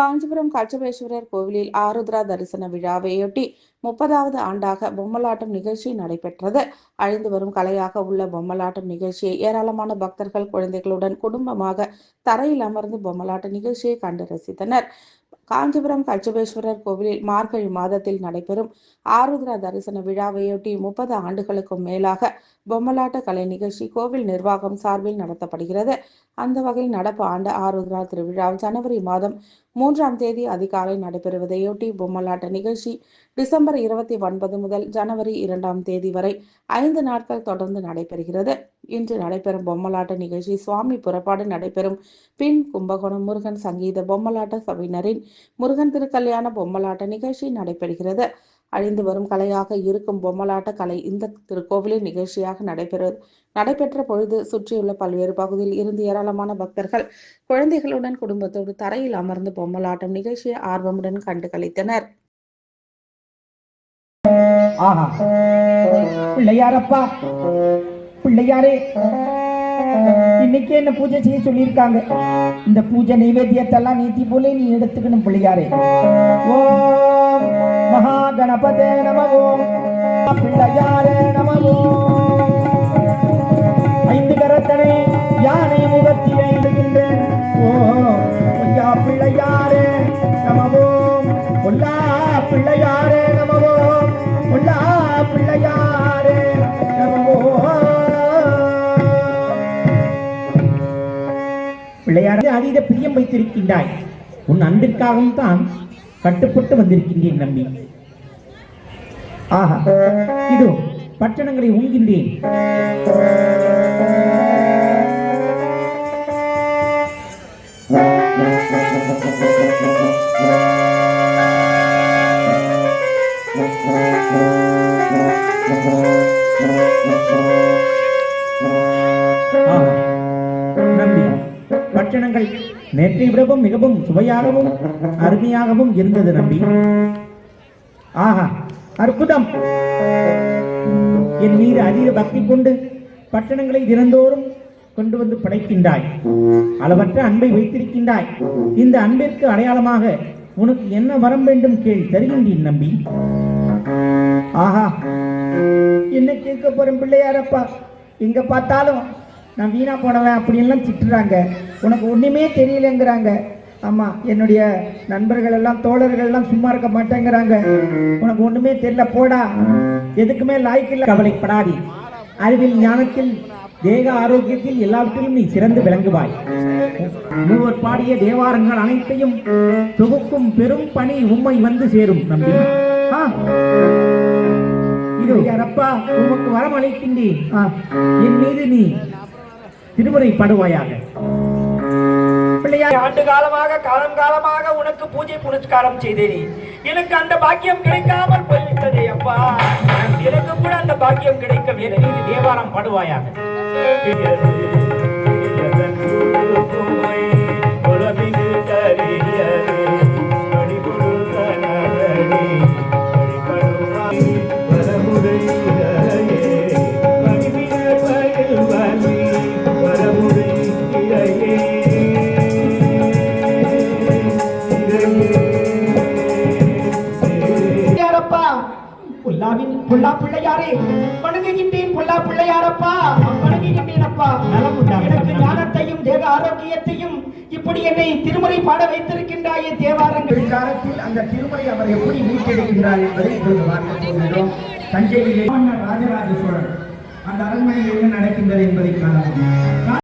காஞ்சிபுரம் கச்சபேஸ்வரர் கோவிலில் ஆருத்ரா தரிசன விழாவையொட்டி முப்பதாவது ஆண்டாக பொம்மலாட்டம் நிகழ்ச்சி நடைபெற்றது. அழிந்து வரும் கலையாக உள்ள பொம்மலாட்டம் நிகழ்ச்சியை ஏராளமான பக்தர்கள் குழந்தைகளுடன் குடும்பமாக தரையில் அமர்ந்து பொம்மலாட்ட நிகழ்ச்சியை கண்டு ரசித்தனர். காஞ்சிபுரம் கச்சபேஸ்வரர் கோவிலில் மார்கழி மாதத்தில் நடைபெறும் ஆருத்ரா தரிசன விழாவையொட்டி முப்பது ஆண்டுகளுக்கும் மேலாக பொம்மலாட்ட கலை நிகழ்ச்சி கோவில் நிர்வாகம் சார்பில் நடத்தப்படுகிறது. அந்த வகையில் நடப்பு ஆண்டு ஆருத்ரா திருவிழா ஜனவரி மாதம் மூன்றாம் தேதி அதிகாலை நடைபெறுவதையொட்டி பொம்மலாட்ட நிகழ்ச்சி டிசம்பர் இருபத்தி ஒன்பது முதல் ஜனவரி இரண்டாம் தேதி வரை ஐந்து நாட்கள் தொடர்ந்து நடைபெறுகிறது. இன்று நடைபெறும் பொம்மலாட்ட நிகழ்ச்சி சுவாமி புறப்பாடு நடைபெறும். பின் கும்பகோணம் முருகன் சங்கீத பொம்மலாட்ட சபையினரின் முருகன் திருக்கல்யாண பொம்மலாட்ட நிகழ்ச்சி நடைபெறுகிறது. அழிந்து வரும் கலையாக இருக்கும் பொம்மலாட்ட கலை இந்த திருக்கோவிலின் நிகழ்ச்சியாக நடைபெறு நடைபெற்ற பொழுது சுற்றியுள்ள பல்வேறு பகுதியில் இருந்து ஏராளமான பக்தர்கள் குழந்தைகளுடன் குடும்பத்தோடு தரையில் அமர்ந்து பொம்மலாட்டம் நிகழ்ச்சியை ஆர்வமுடன் கண்டு களித்தனர். ஆஹா. பிள்ளையாரப்பா. பிள்ளையாரே இன்னைக்கு என்ன பூஜை செய்ய சொல்லியிருக்காங்க? இந்த பூஜை நைவேத்தியத்தெல்லாம் நீத்தி போல நீ எடுத்துக்கணும் பிள்ளையாரே. ஓம் மகா கணபதே நம ஓம் பிள்ளையாரே நம ஓம் ஐந்து கரத்தனை யானை பிள்ளையாரே அதீத பிரியம் வைத்திருக்கின்றாய். உன் அன்பிற்காகவும் தான் கட்டுப்பட்டு வந்திருக்கின்றேன் நம்பி. ஆஹா இதோ பட்டணங்களை உண்கின்றேன் பட்சணங்கள் நேற்றை விடவும் மிகவும் சுவையாகவும் அருமையாகவும் இருந்தது நம்பி. ஆஹா அற்புதம். என் மீது அதீத பக்தி கொண்டு பட்டணங்களை தினந்தோறும் கொண்டு வந்து படைக்கின்றாய். அளவற்ற அன்பை வைத்திருக்கின்றாய். இந்த அன்பிற்கு அடையாளமாக உனக்கு என்ன வரம் வேண்டும் கேள் தருகின்றேன் நம்பி. ஆஹா என்ன கேட்க போறேன் பிள்ளையாரப்பா. எங்க பார்த்தாலும் நான் வீணா போனவன் அப்படின்லாம் திட்டுறாங்க. உனக்கு ஒண்ணுமே தெரியலங்கிறாங்க. ஆமா என்னுடைய நண்பர்கள் எல்லாம் தோழர்கள் எல்லாம் சும்மா இருக்க மாட்டேங்கிறாங்க. உனக்கு ஒண்ணுமே தெரியல போடா. எதுக்குமே லாய்க்கில்ல கவலைப்படாதே. அறிவில் ஞானத்தில் தேக ஆரோக்கியத்தில் எல்லாவற்றிலும் நீ சிறந்து விளங்குவாய். மூவர் பாடிய தேவாரங்கள் அனைத்தையும் தொகுக்கும் பெரும் பணி உண்மை வந்து சேரும் நம்பி. ஆ. இது யாரப்பா உமக்கு வரம் அளிக்கின்றேன் என் மீது நீ திருமுறை படுவாயாக பிள்ளையார் ஆண்டு காலமாக காலம் காலமாக உனக்கு பூஜை புனஸ்காரம் செய்தேனே. எனக்கு அந்த பாக்கியம் கிடைக்காமல் போய்விட்டதே அப்பா. எனக்கு கூட அந்த பாக்கியம் கிடைக்க தேவாரம் பாடுவாயாக. புல்லாவின் புல்லா பிள்ளையாரே வணங்குகின்றேன் புல்லா பிள்ளையாரப்பா வணங்குகின்றேன் அப்பா நலம் எனக்கு ஞானத்தையும் தேக ஆரோக்கியத்தையும் இப்படி என்னை திருமுறை பாட வைத்திருக்கின்றாயே தேவாரங்கள். காலத்தில் அந்த திருமுறை அவர் எப்படி மீட்டெடுக்கின்றார் என்பதை இப்பொழுது பார்க்க போகிறோம் தஞ்சையிலே ராஜராஜ சோழன். அந்த அரண்மனையில் என்ன நடக்கின்றது என்பதை காணலாம்.